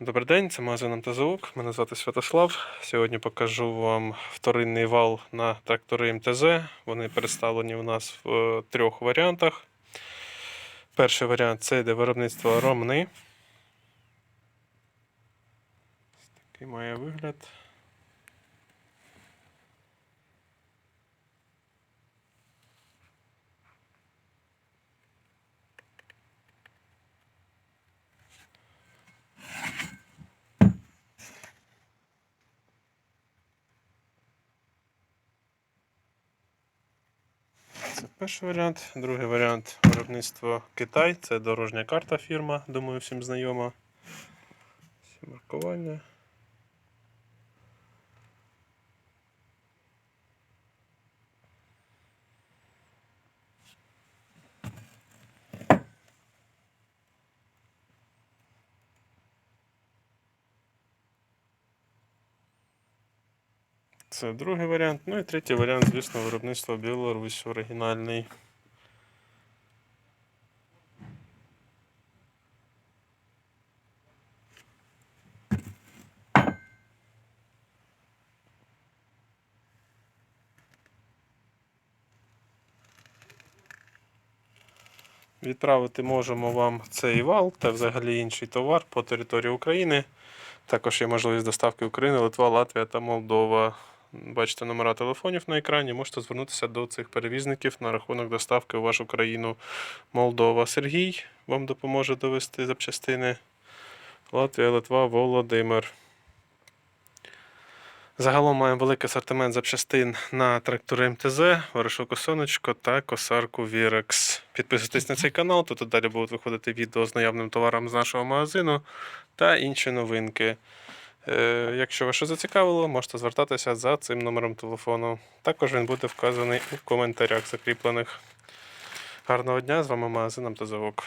Добрий день, це магазин МТЗУК. Мене звати Святослав. Сьогодні покажу вам вторинний вал на трактори МТЗ. Вони представлені у нас в е, трьох варіантах. Перший варіант це йде виробництво Ромни. Такий має вигляд. Це перший варіант. Другий варіант виробництво Китай. Це дорожня карта фірма, думаю, всім знайома. Всі маркування. Це другий варіант. Ну і третій варіант, звісно, виробництво Білорусь оригінальний. Відправити можемо вам цей вал та взагалі інший товар по території України. Також є можливість доставки України, Литва, Латвія та Молдова. Бачите номера телефонів на екрані. Можете звернутися до цих перевізників на рахунок доставки у вашу країну Молдова. Сергій вам допоможе довести запчастини. Латвія, Литва, Володимир. Загалом маємо великий асортимент запчастин на трактори МТЗ, варишок сонечко та косарку Virex. Підписуйтесь на цей канал, тут далі будуть виходити відео з наявним товаром з нашого магазину та інші новинки. Е, якщо вас що зацікавило, можете звертатися за цим номером телефону. Також він буде вказаний у коментарях закріплених. Гарного дня, з вами магазин та ВОК.